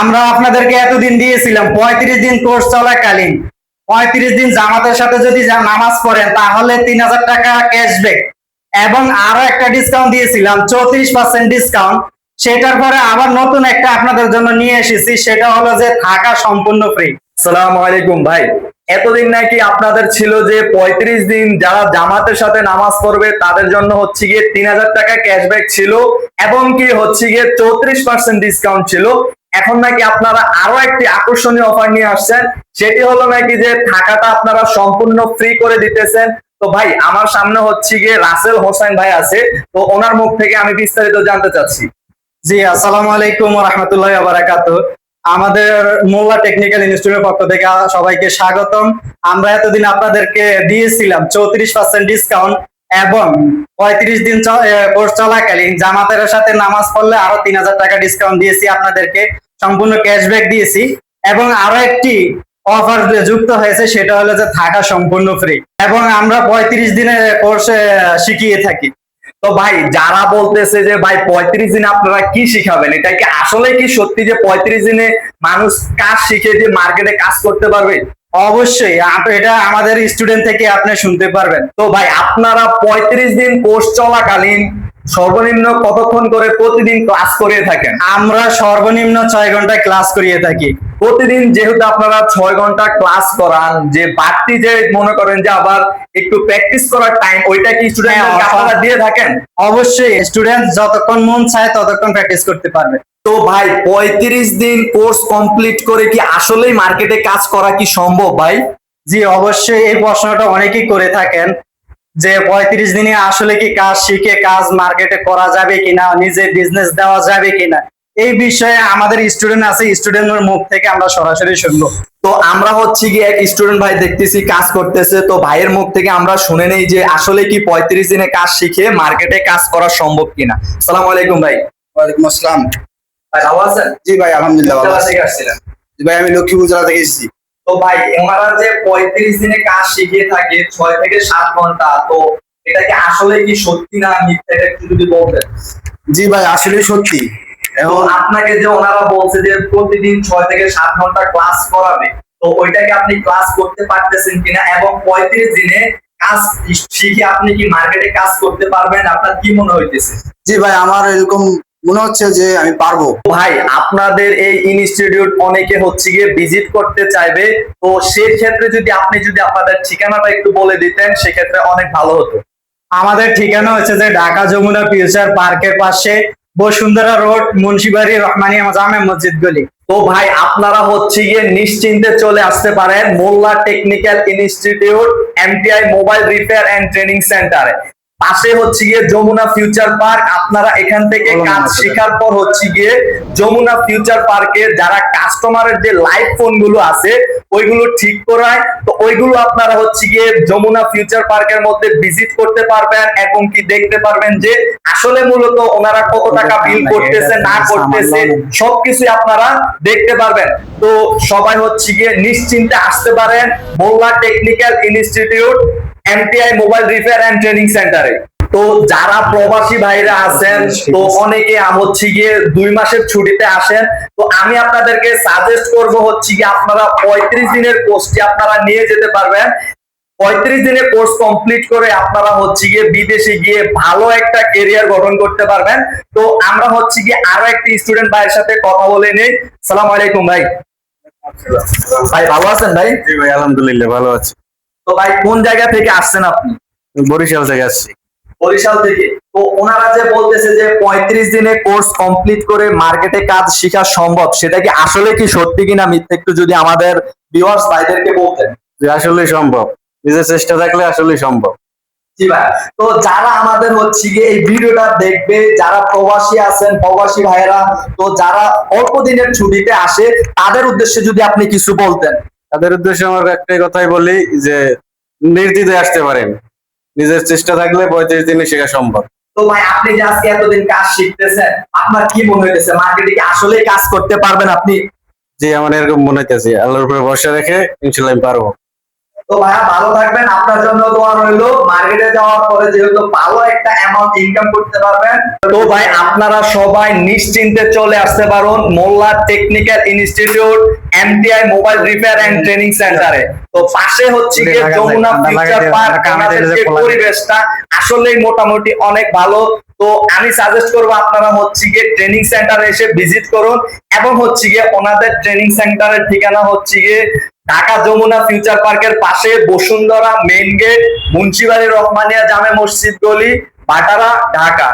আমরা আপনাদেরকে এতদিন দিয়েছিলাম, পঁয়ত্রিশ দিন কোর্স চলাকালীন। পঁয়ত্রিশ দিন জামাতের সাথে যদি নামাজ পড়েন, তাহলে তিন হাজার টাকা ক্যাশব্যাক এবং আরও একটা ডিসকাউন্ট দিয়েছিলাম, চৌত্রিশ পার্সেন্ট ডিসকাউন্ট সেটার পরে আবার নতুন একটা আপনাদের জন্য নিয়ে এসেছি, সেটা হলো যে থাকা সম্পূর্ণ ফ্রি সালাম আলাইকুম ভাই। এতদিন নাকি আপনাদের ছিল যে পঁয়ত্রিশ দিন যারা জামাতের সাথে নামাজ পড়বে, তাদের জন্য হচ্ছে গিয়ে তিন হাজার টাকা ক্যাশব্যাক ছিল, এবং কি হচ্ছে গিয়ে চৌত্রিশ পার্সেন্ট ডিসকাউন্ট ছিল। এখন নাকি আপনারা আরও একটি আকর্ষণীয় অফার নিয়ে আসছেন। সেটি হলো নাকি যে থাকাটা আপনারা সম্পূর্ণ ফ্রি করে দিতেছেন। তো ভাই, আমার সামনে হচ্ছে গিয়ে রাসেল হোসেন ভাই আছে। তো ওনার মুখ থেকে আমি বিস্তারিত জানতে চাচ্ছি। জি, আসসালামু আলাইকুম রহমতুল্লাহ বারাকাত আমাদের মোল্লা টেকনিক্যাল ইনস্টিটিউটের পক্ষ থেকে সবাইকে স্বাগতম। আমরা এতদিন আপনাদেরকে দিয়েছিলাম চৌত্রিশ পার্সেন্ট ডিসকাউন্ট এবং পঁয়ত্রিশ দিন কোর্স চলাকালীন জামাতের সাথে নামাজ পড়লে আরও তিন হাজার টাকা ডিসকাউন্ট দিয়েছি আপনাদেরকে। সম্পূর্ণ ক্যাশব্যাক দিয়েছি এবং আরও একটি অফার যুক্ত হয়েছে সেটা হলো যে থাকা সম্পূর্ণ ফ্রি এবং আমরা পঁয়ত্রিশ দিনের কোর্স শিখিয়ে থাকি। তো ভাই, যারা বলতেছে যে ভাই পঁয়ত্রিশ দিনে আপনারা কি শিখাবেন? এটা কি আসলে কি সত্যি যে পঁয়ত্রিশ দিনে মানুষ কাজ শিখে যে মার্কেটে কাজ করতে পারবে? অবশ্যই এটা আমাদের স্টুডেন্ট থেকে আপনি শুনতে পারবেন। তো ভাই, আপনারা পঁয়ত্রিশ দিন কোর্স চলাকালীন সর্বনিম্ন কতক্ষণ করে প্রতিদিন ক্লাস করে থাকেন? আমরা সর্বনিম্ন ছয় ঘন্টায় ক্লাস করিয়ে থাকি। প্রতিদিন যেহেতু আপনারা ছয় ঘণ্টা ক্লাস করান যে বাড়তি যে মনে করেন যে আবার একটু প্র্যাকটিস করার টাইম ওইটা কি স্টুডেন্ট হ্যাঁ, আপনারা দিয়ে থাকেন? অবশ্যই স্টুডেন্ট যতক্ষণ মন চায় ততক্ষণ প্র্যাকটিস করতে পারবে। তো ভাই পঁয়ত্রিশ দিন কোর্স কমপ্লিট করে কি আসলেই মার্কেটে কাজ করা কি সম্ভব ভাই? জি অবশ্যই এই প্রশ্নটা অনেকেই করে থাকেন। যে পঁয়ত্রিশ দিনে আসলে কি কাজ শিখে কাজ মার্কেটে করা যাবে কিনা নিজে বিজনেস দেওয়া যাবে কিনা এই বিষয়ে আমাদের স্টুডেন্ট আছে স্টুডেন্টের মুখ থেকে আমরা সরাসরি শুনব। তো আমরা হচ্ছে কি এক স্টুডেন্ট ভাই দেখতেছি কাজ করতেছে তো ভাইয়ের মুখ থেকে আমরা শুনে নেই যে আসলে কি পঁয়ত্রিশ দিনে কাজ শিখে মার্কেটে কাজ করা সম্ভব কিনা। সালাম আলাইকুম ভাই। ওয়ালাইকুম আসসালাম। ভাই ভালো আছেন? জি ভাই আলহামদুলিল্লাহ ভালো আছি। জি ভাই আমি লক্ষ্মীপুর জেলা থেকে এসেছি। তো ভাই ওনারা যে পঁয়ত্রিশ দিনে কাজ শিখিয়ে থাকে ছয় থেকে সাত ঘণ্টা তো এটা কি আসলে কি সত্যি না মিথ্যা এটা একটু যদি বলতেন? জি ভাই আসলে সত্যি। এখন আপনাকে যে ওনারা বলছে যে প্রতিদিন ছয় থেকে সাত ঘণ্টা ক্লাস করাবে তো ওইটাকে আপনি ক্লাস করতে পারতেছেন কিনা? এবং পঁয়ত্রিশ দিনে কাজ শিখে আপনি কি মার্কেটে কাজ করতে পারবেন? আপনার কি মনে হইতেছে? জি ভাই আমার এরকম মনে হচ্ছে যে আমি পারব। ভাই আপনাদের এই ইনস্টিটিউট অনেকে হচ্ছে গিয়ে ভিজিট করতে চাইবে। তো সেই ক্ষেত্রে যদি আপনি যদি আপনাদের ঠিকানাটা একটু বলে দিতেন সেক্ষেত্রে অনেক ভালো হতো। আমাদের ঠিকানা হচ্ছে যে ঢাকা যমুনা ফিউচার পার্কের পাশে বসুন্ধরা রোড মুন্সিবাড়ি রহমানিয়া জামে মসজিদ গলি। তো ভাই আপনারা হচ্ছে গিয়ে নিশ্চিন্তে চলে আসতে পারেন Molla technical institute MTI mobile repair and training সেন্টারে। পাশে হচ্ছে গিয়ে যমুনা ফিউচার পার্ক। আপনারা এখান থেকে কাজ শেখার পর হচ্ছে গিয়ে যমুনা ফিউচার পার্কে যারা কাস্টমারের যে লাইভ ফোনগুলো আছে ওইগুলো ঠিক করায়। তো ওইগুলো আপনারা হচ্ছে গিয়ে যমুনা ফিউচার পার্কের মধ্যে ভিজিট করতে পারবেন এবং কি দেখতে পারবেন যে আসলে মূলত ওনারা কত টাকা বিল করতেছে না করতেছে সবকিছু আপনারা দেখতে পারবেন। তো সবাই হচ্ছে গিয়ে নিশ্চিন্তে আসতে পারেন। Molla technical institute MTI mobile repair and training সেন্টারে তো যারা প্রবাসী ভাইরা আছেন তো অনেকে হচ্ছে গিয়ে দুই মাসের ছুটিতে আসেন। তো আমি আপনাদেরকে সাজেস্ট করব হচ্ছে গিয়ে আপনারা পঁয়ত্রিশ দিনের কোর্সটি আপনারা নিয়ে যেতে পারবেন। পঁয়ত্রিশ দিনের কোর্স কমপ্লিট করে আপনারা হচ্ছে গিয়ে বিদেশে গিয়ে ভালো একটা কেরিয়ার গঠন করতে পারবেন। তো আমরা হচ্ছে গিয়ে আরও একটি স্টুডেন্ট ভাইয়ের সাথে কথা বলে নেই। সালাম আলাইকুম ভাই। ভাই ভালো আছেন ভাই? জি ভাই আলহামদুলিল্লাহ ভালো আছি। তো ভাই কোন জায়গা থেকে আসছেন আপনি? বরিশাল থেকে আসছি। বরিশাল থেকে। তো ওনারা যে বলতেছে যে পঁয়ত্রিশ দিনে কোর্স কমপ্লিট করে মার্কেটে কাজ শেখা সম্ভব সেটা কি আসলে কি সত্যি কিনা মিথ্যে একটু যদি আমাদের ভিউয়ার্স ভাইদেরকে বলতেন? যে আসলেই সম্ভব। নিজের চেষ্টা থাকলে আসলেই সম্ভব। জি ভাই। তো যারা আমাদের হচ্ছে গিয়ে এই ভিডিওটা দেখবে যারা প্রবাসী আছেন প্রবাসী ভাইরা তো যারা অল্প দিনের ছুটিতে আসে তাদের উদ্দেশ্যে যদি আপনি কিছু বলতেন। তাদের উদ্দেশ্যে আমার একটাই কথাই বলি যে নির্দিতে আসতে পারেন। নিজের চেষ্টা থাকলে পঁয়ত্রিশ দিনে শেখা সম্ভব। তো ভাই আপনি যে আজকে এতদিন কাজ শিখতেছেন আপনার কি মনে হইতেছে? মার্কেটিং আসলে কাজ করতে পারবেন আপনি? যে আমার এরকম মনে হইতেছে। আল্লাহর উপরে ভরসা রেখে ইনশাল্লাহ আমি পারব। তো ভাইয়া ভালো থাকবেন আপনার জন্য দোয়া রইল। মার্কেটে যাওয়ার পরে যেহেতু ভালো একটা অ্যামাউন্ট ইনকাম করতে পারবেন তো ভাই আপনারা সবাই নিশ্চিন্তে চলে আসতে পারুন Molla technical institute MTI mobile repair and training সেন্টারে। তো পাশে হচ্ছে গিয়ে যমুনা ফিউচার পার্ক যে পরিবেশটা আসলেই মোটামুটি অনেক ভালো। তো আমি সাজেস্ট করব আপনারা হচ্ছে গিয়ে ট্রেনিং সেন্টারে এসে ভিজিট করুন এবং হচ্ছে গিয়ে ওনাদের ট্রেনিং সেন্টারের ঠিকানা হচ্ছে গিয়ে ঢাকা যমুনা ফিউচার পার্কের পাশে বসুন্ধরা মেইন গেট, মুন্সিবাড়ি রহমানিয়া জামে মসজিদ গলি, বাটারা, ঢাকা।